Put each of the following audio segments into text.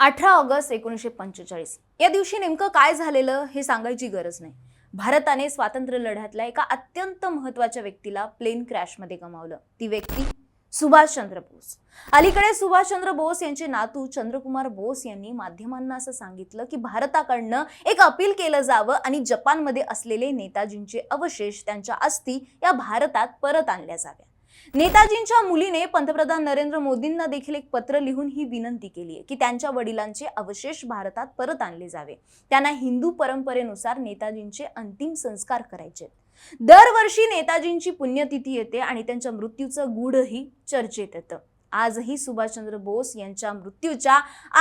अठरा ऑगस्ट एकोणीसशे पंचेचाळीस. या दिवशी नेमकं काय झालेलं हे सांगायची गरज नाही. भारताने स्वातंत्र्य लढ्यातल्या एका अत्यंत महत्त्वाच्या व्यक्तीला प्लेन क्रॅशमध्ये गमावलं. ती व्यक्ती सुभाषचंद्र बोस. अलीकडे सुभाषचंद्र बोस यांचे नातू चंद्रकुमार बोस यांनी माध्यमांना असं सांगितलं की भारताकडनं एक अपील केलं जावं आणि जपानमध्ये असलेले नेताजींचे अवशेष त्यांच्या अस्थी या भारतात परत आणल्या जाव्या नेताजींच्या मुलीने पंतप्रधान नरेंद्र मोदींना देखील एक पत्र लिहून ही विनंती केली आहे की त्यांच्या वडिलांचे अवशेष भारतात परत आणले जावे. त्यांना हिंदू परंपरेनुसार नेताजींचे अंतिम संस्कार करायचे दरवर्षी नेताजींची पुण्यतिथी येते आणि त्यांच्या मृत्यूचं गूढही चर्चेत येतं. आजही सुभाषचंद्र बोस यांच्या मृत्यूच्या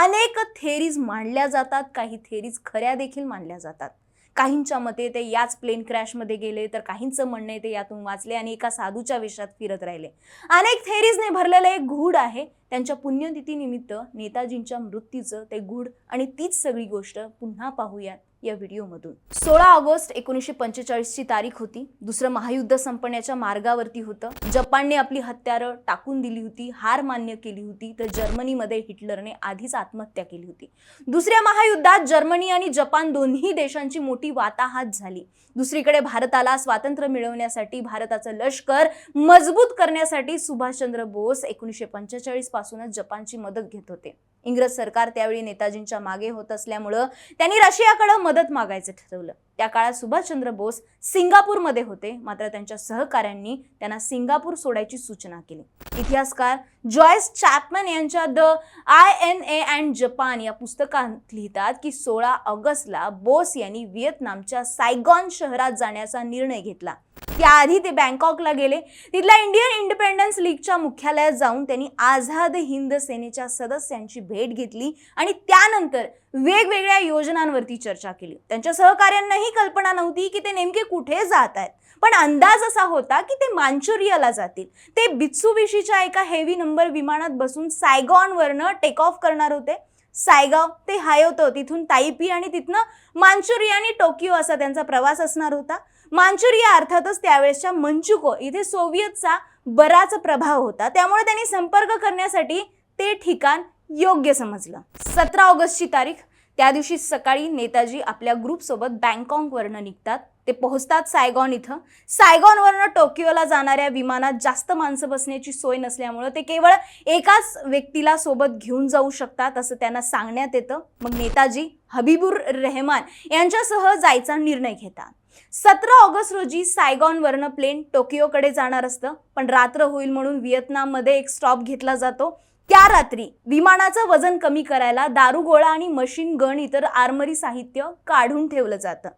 अनेक थेरीज मांडल्या जातात. काही थेरीज खऱ्या देखील मानल्या जातात. काहींच्या मते ते याच प्लेन क्रॅशमध्ये गेले तर काहींचं म्हणणं आहे ते यातून वाचले आणि एका साधूच्या वेशात फिरत राहिले. अनेक थेरीजने भरलेलं एक गूढ आहे. त्यांच्या पुण्यतिथीनिमित्त नेताजींच्या मृत्यूचं ते गूढ आणि तीच सगळी गोष्ट पुन्हा पाहूयात. या व्हिडिओमधून. सोळा ऑगस्ट एकोणीसशे पंचेचाळीसची तारीख होती. दुसरं महायुद्ध संपण्याच्या मार्गावरती होतं. जपानने आपली हत्यारं टाकून दिली होती हार मान्य केली होती तर जर्मनीमध्ये हिटलरने आधीच आत्महत्या केली होती. दुसऱ्या महायुद्धात जर्मनी आणि जपान दोन्ही देशांची मोठी वाताहात झाली. दुसरीकडे भारताला स्वातंत्र्य मिळवण्यासाठी भारताचं लष्कर मजबूत करण्यासाठी सुभाषचंद्र बोस एकोणीसशे पंचेचाळीस पासूनच जपानची मदत घेत होते. इंग्रज सरकार त्यावेळी नेताजींच्या मागे होत असल्यामुळं त्यांनी रशियाकडं मदत मागायचं ठरवलं. त्या काळात सुभाषचंद्र बोस सिंगापूरमध्ये होते. मात्र त्यांच्या सहकाऱ्यांनी त्यांना सिंगापूर सोडायची सूचना केली. इतिहासकार जॉयस चॅपमन यांच्या the I N A and Japan या पुस्तकात लिहितात की सोळा ऑगस्टला बोस यांनी व्हिएतनामच्या सायगॉन शहरात जाण्याचा निर्णय घेतला. त्याआधी ते बँकॉकला गेले. तिथल्या इंडियन इंडिपेंडन्स लीगच्या मुख्यालयात जाऊन त्यांनी आझाद हिंद सेनेच्या सदस्यांची भेट घेतली आणि त्यानंतर वेगवेगळ्या योजनांवरती चर्चा केली. त्यांच्या सहकाऱ्यांनाही कल्पना नव्हती की ते नेमके कुठे जात आहेत. पण अंदाज असा होता की ते मांचुरियाला जातील. ते बित्सुबिशीच्या एका हेवी नंबर विमानात बसून सायगॉनवरनं टेक ऑफ करणार होते. सायगाव ते हायोतो तिथून ताईपी आणि तिथनं मांचुरिया आणि टोकियो असा त्यांचा प्रवास असणार होता. मांचुरिया अर्थातच त्यावेळेसच्या मंचुको इथे सोव्हिएतचा बराच प्रभाव होता. त्यामुळे त्यांनी संपर्क करण्यासाठी ते ठिकाण योग्य समजलं. सतरा ऑगस्टची तारीख. त्या दिवशी सकाळी नेताजी आपल्या ग्रुपसोबत बँकॉकवरनं निघतात. ते पोहोचतात सायगॉन इथं. सायगॉनवरनं टोकियोला जाणाऱ्या विमानात जास्त माणसं बसण्याची सोय नसल्यामुळं ते केवळ एकाच व्यक्तीला सोबत घेऊन जाऊ शकतात असं त्यांना सांगण्यात येतं. मग नेताजी हबीबुर रेहमान यांच्यासह जायचा निर्णय घेतात. सतरा ऑगस्ट रोजी सायगॉनवरनं प्लेन टोकियोकडे जाणार असतं पण रात्र होईल म्हणून व्हिएतनाममध्ये एक स्टॉप घेतला जातो. त्या रात्री विमानाचं वजन कमी करायला दारुगोळा आणि मशीन गन इतर आर्मरी साहित्य काढून ठेवलं जातं.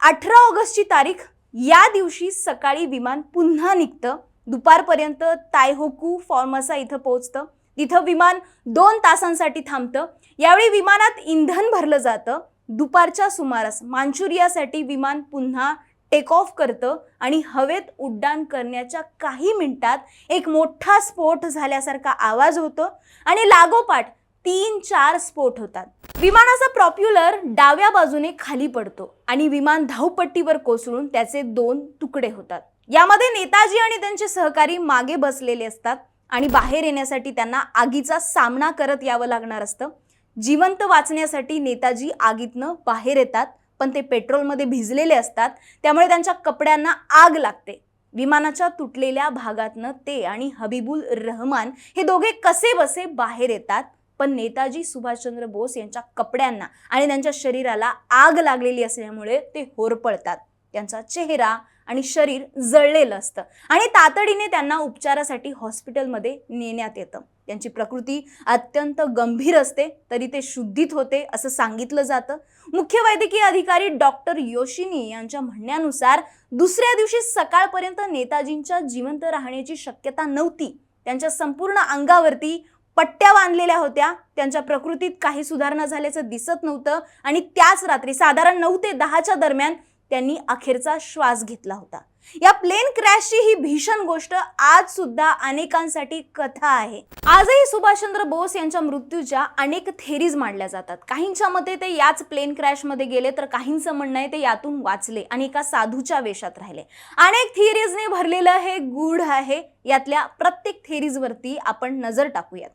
अठरा ऑगस्टची तारीख या दिवशी सकाळी विमान पुन्हा निघतं. दुपारपर्यंत तायहोकू फॉर्मसा इथं पोहोचतं. तिथं विमान दोन तासांसाठी थांबतं. यावेळी विमानात इंधन भरलं जातं. दुपारच्या सुमारास मांचुरियासाठी विमान पुन्हा टेक ऑफ करतं आणि हवेत उड्डाण करण्याच्या काही मिनिटात एक मोठा स्फोट झाल्यासारखा आवाज होतो आणि लागोपाठ तीन चार स्फोट होतात. विमानाचा प्रॉप्युलर डाव्या बाजूने खाली पडतो आणि विमान धावपट्टीवर कोसळून त्याचे दोन तुकडे होतात. यामध्ये नेताजी आणि त्यांचे सहकारी मागे बसलेले असतात आणि बाहेर येण्यासाठी त्यांना आगीचा सामना करत यावं लागणार असतं. जिवंत वाचण्यासाठी नेताजी आगीतनं बाहेर येतात पण ते पेट्रोलमध्ये भिजलेले असतात. त्यामुळे त्यांच्या कपड्यांना आग लागते. विमानाच्या तुटलेल्या भागातनं ते आणि हबीबुल रहमान हे दोघे कसे बसे बाहेर येतात? पण नेताजी सुभाषचंद्र बोस यांच्या कपड्यांना आणि त्यांच्या शरीराला आग लागलेली असल्यामुळे ते होरपळतात. त्यांचा चेहरा आणि शरीर जळलेलं असतं आणि तातडीने त्यांना उपचारासाठी हॉस्पिटलमध्ये नेण्यात येतं. त्यांची प्रकृती अत्यंत गंभीर असते तरी ते शुद्धीत होते असं सांगितलं जातं. मुख्य वैद्यकीय अधिकारी डॉक्टर योशिनी यांच्या म्हणण्यानुसार दुसऱ्या दिवशी सकाळपर्यंत नेताजींच्या जिवंत राहण्याची शक्यता नव्हती. त्यांच्या संपूर्ण अंगावरती पट्ट्या बांधलेल्या होत्या. त्यांच्या प्रकृतीत काही सुधारणा झाल्याचं दिसत नव्हतं आणि त्याच रात्री साधारण नऊ ते दहाच्या दरम्यान त्यांनी अखेरचा श्वास घेतला होता. या प्लेन क्रॅशची ही भीषण गोष्ट आज सुद्धा अनेकांसाठी कथा आहे. आजही सुभाषचंद्र बोस यांच्या मृत्यूच्या अनेक थेरीज मांडल्या जातात. काहींच्या मते ते याच प्लेन क्रॅशमध्ये गेले तर काहींचं म्हणणं आहे ते यातून वाचले आणि एका साधूच्या वेशात राहिले. अनेक थिअरीजने भरलेलं हे गूढ आहे. यातल्या प्रत्येक थेरीजवरती आपण नजर टाकूयात.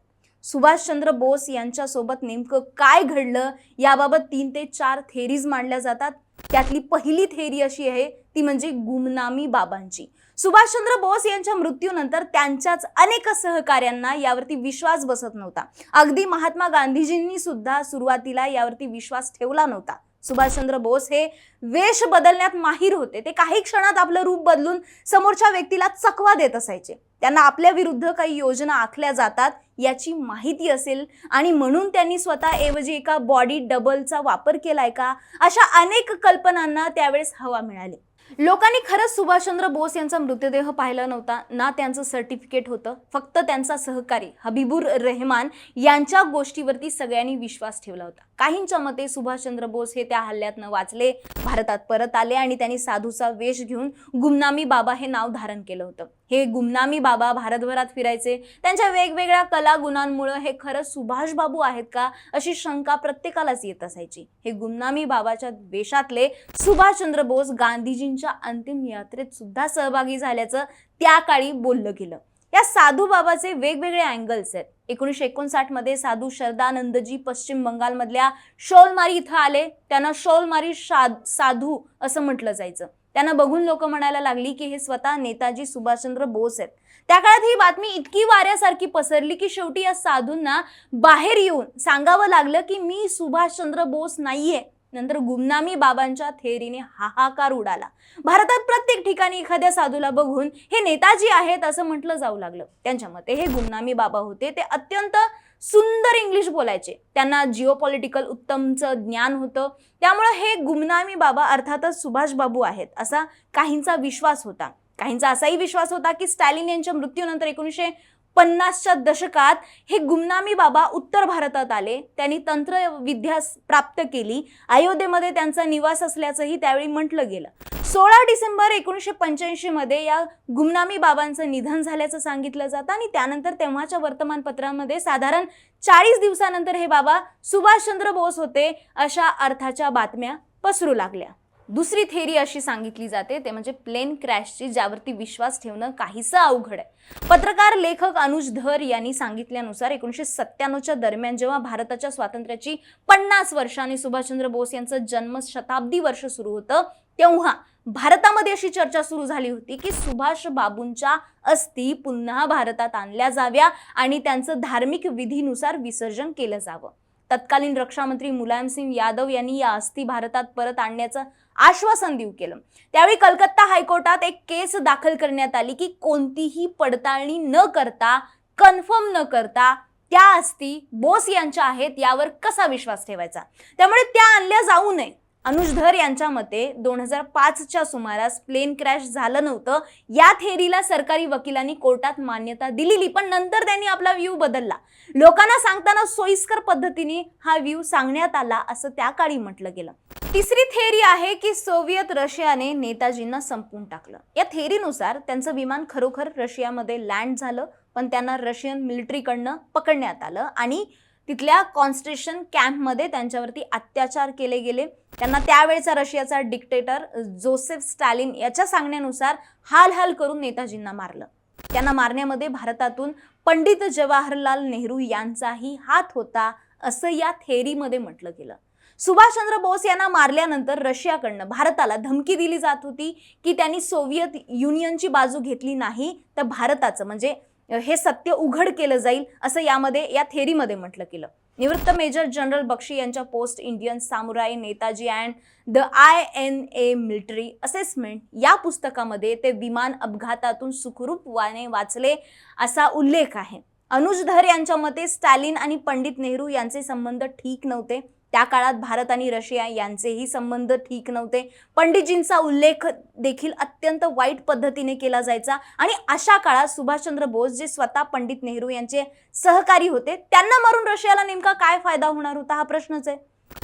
सुभाषचंद्र बोस यांच्यासोबत नेमकं काय घडलं? याबाबत तीन ते चार थेरीज मांडल्या जातात. त्यातली पहिली थेरी अशी आहे ती म्हणजे गुमनामी बाबांची. सुभाषचंद्र बोस यांच्या मृत्यूनंतर त्यांच्याच अनेक सहकार्यांना यावरती विश्वास बसत नव्हता. अगदी महात्मा गांधीजींनी सुद्धा सुरुवातीला यावरती विश्वास ठेवला नव्हता. सुभाषचंद्र बोस हे वेश बदलण्यात माहीर होते. ते काही क्षणात आपलं रूप बदलून समोरच्या व्यक्तीला चकवा देत असायचे. त्यांना आपल्या विरुद्ध काही योजना आखल्या जातात याची माहिती असेल आणि म्हणून त्यांनी स्वतः ऐवजी एका बॉडी डबलचा वापर केलाय का? अशा अनेक कल्पनांना त्यावेळेस हवा मिळाली. लोकांनी खरंच सुभाषचंद्र बोस यांचा मृतदेह पाहिला नव्हता. ना त्यांचं सर्टिफिकेट होतं फक्त त्यांचा सहकारी हबीबुर रेहमान यांच्या गोष्टीवरती सगळ्यांनी विश्वास ठेवला होता. काहींच्या मते सुभाषचंद्र बोस हे त्या हल्ल्यातनं वाचले भारतात परत आले आणि त्यांनी साधूचा वेश घेऊन गुमनामी बाबा हे नाव धारण केलं होतं. हे गुमनामी बाबा भारतभरात फिरायचे. त्यांच्या वेगवेगळ्या कला गुणांमुळे हे खरं सुभाष बाबू आहेत का अशी शंका प्रत्येकालाच येत असायची. हे गुमनामी बाबाच्या वेशातले सुभाषचंद्र बोस गांधीजींच्या अंतिम यात्रेत सुद्धा सहभागी झाल्याचं त्या काळी बोललं गेलं. या साधू बाबाचे वेगवेगळे अँगल्स आहेत. एकोणीसशे एकोणसाठमध्ये साधू शरदानंदजी पश्चिम बंगालमधल्या शोलमारी इथं आले. त्यांना शोलमारी साधू असं म्हटलं जायचं. त्यांना बघून लोक म्हणायला लागली की हे स्वतः नेताजी सुभाषचंद्र बोस आहेत. त्या काळात ही बातमी इतकी वाऱ्यासारखी पसरली की शेवटी या साधूंना बाहेर येऊन सांगावं लागलं की मी सुभाषचंद्र बोस नाहीये. नंतर गुमनामी बाबांच्या थेरीने हाहाकार उडाला. भारतात प्रत्येक ठिकाणी एखाद्या साधूला बघून हे नेताजी आहेत असं म्हटलं जाऊ लागलं. त्यांच्या मते हे गुमनामी बाबा होते ते अत्यंत सुंदर इंग्लिश बोलायचे. त्यांना जिओपॉलिटिकल उत्तमचं ज्ञान होतं. त्यामुळं हे गुमनामी बाबा अर्थातच सुभाष बाबू आहेत असा काहींचा विश्वास होता. काहींचा असाही विश्वास होता की स्टॅलिन यांच्या मृत्यूनंतर एकोणीसशे पन्नासच्या दशकात हे गुमनामी बाबा उत्तर भारतात आले. त्यांनी तंत्रविद्या प्राप्त केली. अयोध्येमध्ये त्यांचा निवास असल्याचंही त्यावेळी म्हटलं गेलं. सोळा डिसेंबर एकोणीसशे पंच्याऐंशीमध्ये या गुमनामी बाबांचं निधन झाल्याचं सांगितलं जातं आणि त्यानंतर तेव्हाच्या वर्तमानपत्रामध्ये साधारण चाळीस दिवसानंतर हे बाबा सुभाषचंद्र बोस होते अशा अर्थाच्या बातम्या पसरू लागल्या. दुसरी थेरी अशी सांगितली जाते ते म्हणजे प्लेन क्रॅशची ज्यावरती विश्वास ठेवणं काहीसं अवघड आहे. पत्रकार लेखक अनुज धर यांनी सांगितल्यानुसार एकोणीसशे सत्त्याण्णवच्या दरम्यान जेव्हा भारताच्या स्वातंत्र्याची पन्नास वर्ष आणि सुभाषचंद्र बोस यांचं जन्म शताब्दी वर्ष सुरू होतं तेव्हा भारतामध्ये अशी चर्चा सुरू झाली होती की सुभाष बाबूंच्या अस्थी पुन्हा भारतात आणल्या जाव्या आणि त्यांचं धार्मिक विधीनुसार विसर्जन केलं जावं. तत्कालीन रक्षामंत्री मुलायमसिंग यादव यांनी या अस्थी भारतात परत आणण्याचं आश्वासन देऊ केलं. त्यावेळी कलकत्ता हायकोर्टात एक केस दाखल करण्यात आली की कोणतीही पडताळणी न करता कन्फर्म न करता त्या अस्थी बोस यांच्या आहेत यावर कसा विश्वास ठेवायचा? त्यामुळे त्या आणल्या जाऊ नये. अनुज धर यांच्या मते दोन हजार पाचच्या सुमारास प्लेन क्रॅश झालं नव्हतं. या थेरीला सरकारी वकिलांनी कोर्टात मान्यता दिलेली पण नंतर त्यांनी आपला व्ह्यू बदलला. लोकांना सांगताना सोयीस्कर पद्धतीने हा व्ह्यू सांगण्यात आला असं त्या काळी म्हटलं गेलं. तिसरी थेरी आहे की सोव्हिएत रशियाने नेताजींना संपवून टाकलं. या थेरीनुसार त्यांचं विमान खरोखर रशियामध्ये लँड झालं पण त्यांना रशियन मिलिटरीकडनं पकडण्यात आलं आणि तिथल्या कॉन्स्ट्रेशन कॅम्पमध्ये त्यांच्यावरती अत्याचार केले गेले. त्यांना त्यावेळचा रशियाचा डिक्टेटर जोसेफ स्टॅलिन याच्या सांगण्यानुसार हाल हाल करून नेताजींना मारलं. त्यांना मारण्यामध्ये भारतातून पंडित जवाहरलाल नेहरू यांचाही हात होता असं या थेरीमध्ये म्हटलं गेलं. सुभाषचंद्र बोस यांना मारल्यानंतर रशियाकडनं भारताला धमकी दिली जात होती की त्यांनी सोव्हिएत युनियनची बाजू घेतली नाही तर भारताचं म्हणजे हे सत्य उघड केलं जाईल असं यामध्ये या थेरीमध्ये म्हटलं गेलं निवृत्त मेजर जनरल बक्षी यांच्या post Indian samurai Netaji and the I N A military assessment या पुस्तकामध्ये ते विमान अपघातातून सुखरूपवाने वाचले असा उल्लेख आहे. अनुज धर यांच्या मते स्टॅलिन आणि पंडित नेहरू यांचे संबंध ठीक नव्हते. त्या काळात भारत आणि रशिया यांचेही संबंध ठीक नव्हते. पंडितजींचा उल्लेख देखील अत्यंत वाईट पद्धतीने केला जायचा आणि अशा काळात सुभाषचंद्र बोस जे स्वतः पंडित नेहरू यांचे सहकारी होते त्यांना मारून रशियाला नेमका काय फायदा होणार होता हा प्रश्नच आहे.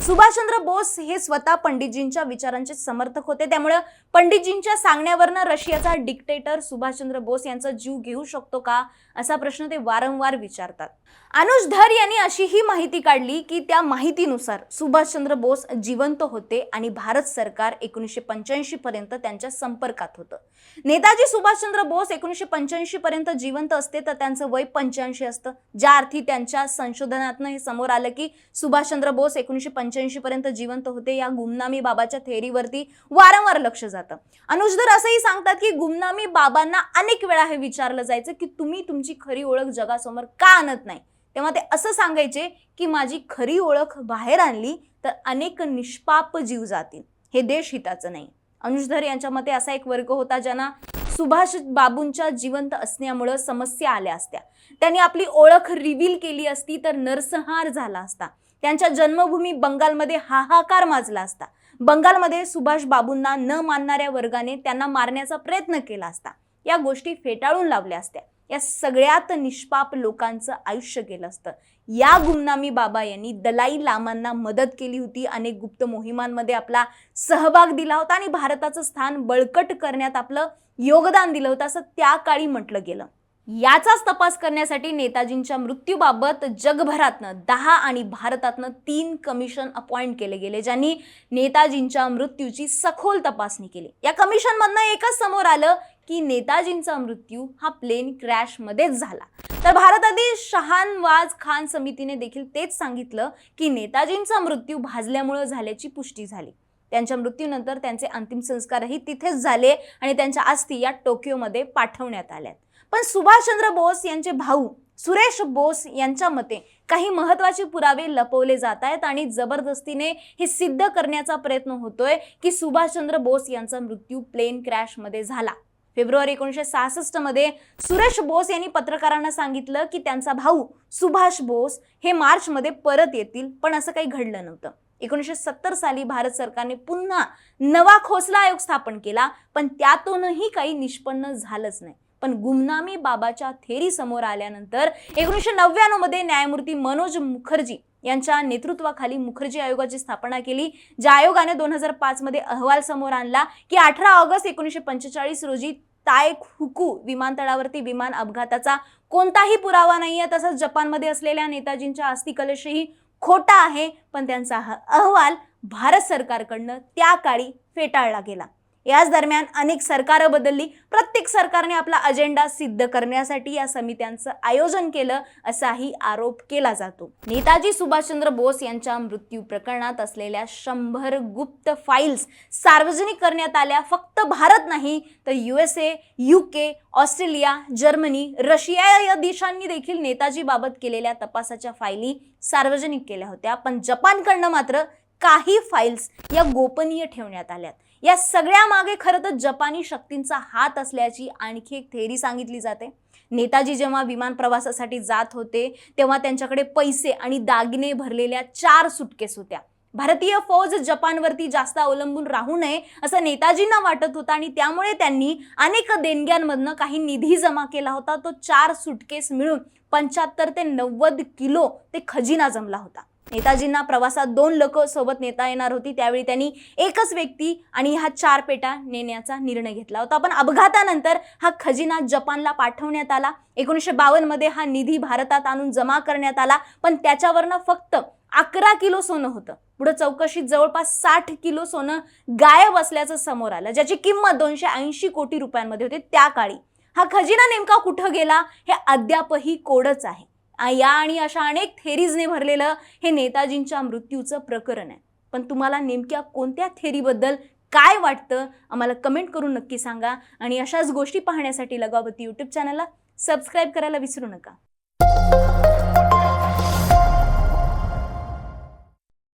सुभाषचंद्र बोस हे स्वतः पंडितजींच्या विचारांचे समर्थक होते. त्यामुळे पंडितजींच्या सांगण्यावरनं रशियाचा डिक्टेटर सुभाषचंद्र बोस यांचा जीव घेऊ शकतो का? असा प्रश्न ते वारंवार विचारतात. अनुज धर यांनी अशी ही माहिती काढली की त्या माहितीनुसार सुभाषचंद्र बोस जिवंत होते आणि भारत सरकार एकोणीसशे पंच्याऐंशी पर्यंत त्यांच्या संपर्कात होतं. नेताजी सुभाषचंद्र बोस एकोणीसशे पंच्याऐंशी पर्यंत जिवंत असते तर त्यांचं वय पंच्याऐंशी असतं. ज्या अर्थी त्यांच्या संशोधनातनं हे समोर आलं की सुभाषचंद्र बोस एकोणीसशे पंच्याऐंशी पर्यंत जिवंत होते या गुमनामी बाबाच्या थेअरीवरती वारंवार लक्ष जातं. अनुजधर असंही सांगतात की गुमनामी बाबांना अनेक वेळा हे विचारलं जायचं की तुम्ही तुमची खरी ओळख जगासमोर का आणत नाही? तेव्हा ते असं सांगायचे की माझी खरी ओळख बाहेर आणली तर अनेक निष्पाप जीव जातील. हे देश हिताचं नाही. अनुजधर यांच्या मते असा एक वर्ग होता ज्यांना सुभाष बाबूंच्या जिवंत असण्यामुळं समस्या आल्या असत्या. त्यांनी आपली ओळख रिव्हील केली असती तर नरसंहार झाला असता. त्यांच्या जन्मभूमी बंगालमध्ये हाहाकार माजला असता. बंगालमध्ये सुभाष बाबूंना न मानणाऱ्या वर्गाने त्यांना मारण्याचा प्रयत्न केला असता. या गोष्टी फेटाळून लावल्या असत्या. या सगळ्यात निष्पाप लोकांचं आयुष्य गेलं असतं. या गुमनामी बाबा यांनी दलाई लामांना मदत केली होती अनेक गुप्त मोहिमांमध्ये आपला सहभाग दिला होता आणि भारताचं स्थान बळकट करण्यात आपलं योगदान दिलं होतं असं त्या काळी म्हटलं गेलं. याचाच तपास करण्यासाठी नेताजींच्या मृत्यूबाबत जगभरातनं दहा आणि भारतातनं तीन कमिशन अपॉइंट केले गेले ज्यांनी नेताजींच्या मृत्यूची सखोल तपासणी केली. या कमिशनमधनं एकच समोर आलं की नेताजींचा मृत्यू हा प्लेन क्रॅशमध्येच झाला. तर भारतातील शहानवाज खान समितीने देखील तेच सांगितलं की नेताजींचा मृत्यू भाजल्यामुळं झाल्याची पुष्टी झाली. त्यांच्या मृत्यूनंतर त्यांचे अंतिम संस्कारही तिथेच झाले आणि त्यांच्या अस्थी या टोकियोमध्ये पाठवण्यात आल्यात. पण सुभाषचंद्र बोस यांचे भाऊ सुरेश बोस यांच्या मते काही महत्त्वाचे पुरावे लपवले जात आहेत आणि जबरदस्तीने हे सिद्ध करण्याचा प्रयत्न होतोय की सुभाषचंद्र बोस यांचा मृत्यू प्लेन क्रॅशमध्ये झाला. फेब्रुवारी एकोणीसशे सहासष्टमध्ये सुरेश बोस यांनी पत्रकारांना सांगितलं की त्यांचा भाऊ सुभाष बोस हे मार्चमध्ये परत येतील पण असं काही घडलं नव्हतं. एकोणीसशे सत्तर साली भारत सरकारने पुन्हा नवा खोसला आयोग स्थापन केला पण त्यातूनही काही निष्पन्न झालंच नाही. पण गुमनामी बाबाच्या थेरी समोर आल्यानंतर एकोणीसशे नव्याण्णवमध्ये न्यायमूर्ती मनोज मुखर्जी यांच्या नेतृत्वाखाली मुखर्जी आयोगाची स्थापना केली ज्या आयोगाने दोन हजार पाच मध्ये अहवाल समोर आणला की अठरा ऑगस्ट एकोणीसशे पंचेचाळीस रोजी तायक हुकू विमानतळावरती विमान अपघाताचा कोणताही पुरावा नाहीये तसंच जपानमध्ये असलेल्या नेताजींच्या अस्थिकलशही खोटा आहे पण त्यांचा हा अहवाल भारत सरकारकडनं त्या काळी फेटाळला गेला. याच दरम्यान अनेक सरकारं बदलली. प्रत्येक सरकारने आपला अजेंडा सिद्ध करण्यासाठी या समित्यांचं आयोजन केलं असाही आरोप केला जातो. नेताजी सुभाषचंद्र बोस यांच्या मृत्यू प्रकरणात असलेल्या शंभर गुप्त फाईल्स सार्वजनिक करण्यात आल्या. फक्त भारत नाही तर USA UK Australia Germany Russia या देशांनी देखील नेताजीबाबत केलेल्या तपासाच्या फायली सार्वजनिक केल्या होत्या. पण जपानकडनं मात्र काही फाईल्स या गोपनीय ठेवण्यात आल्यात. या सगळ्या मागे खरं तर जपानी शक्तींचा हात असल्याची आणखी एक थेरी सांगितली जाते. नेताजी जेव्हा विमान प्रवासासाठी जात होते तेव्हा त्यांच्याकडे पैसे आणि दागिने भरलेल्या चार सुटकेस होत्या. भारतीय फौज जपानवरती जास्त अवलंबून राहू नये असं नेताजींना वाटत होतं आणि त्यामुळे त्यांनी अनेक देणग्यांमधनं काही निधी जमा केला होता. तो चार सुटकेस मिळून पंच्याहत्तर ते नव्वद किलो ते खजिना जमला होता. नेताजींना प्रवासात दोन लोक सोबत नेता येणार होती. त्यावेळी त्यांनी एकच व्यक्ती आणि ह्या चार पेटा नेण्याचा निर्णय घेतला होता. पण अपघातानंतर हा खजिना जपानला पाठवण्यात आला. एकोणीसशे बावन्नमध्ये हा निधी भारतात आणून जमा करण्यात आला. पण त्याच्यावरनं फक्त अकरा किलो सोनं होतं. पुढे चौकशीत जवळपास साठ किलो सोनं गायब असल्याचं समोर आलं. ज्याची किंमत दोनशे ऐंशी कोटी रुपयांमध्ये होते. त्या काळी हा खजिना नेमका कुठं गेला? हे अद्यापही कोडच आहे. या आणि अशा अनेक थेरीजने भरलेलं हे नेताजींच्या मृत्यूचं प्रकरण आहे. पण तुम्हाला नेमक्या कोणत्या थेरीबद्दल काय वाटतं आम्हाला कमेंट करून नक्की सांगा. आणि अशाच गोष्टी पाहण्यासाठी लगावती यूट्यूब चॅनलला सबस्क्राईब करायला विसरू नका.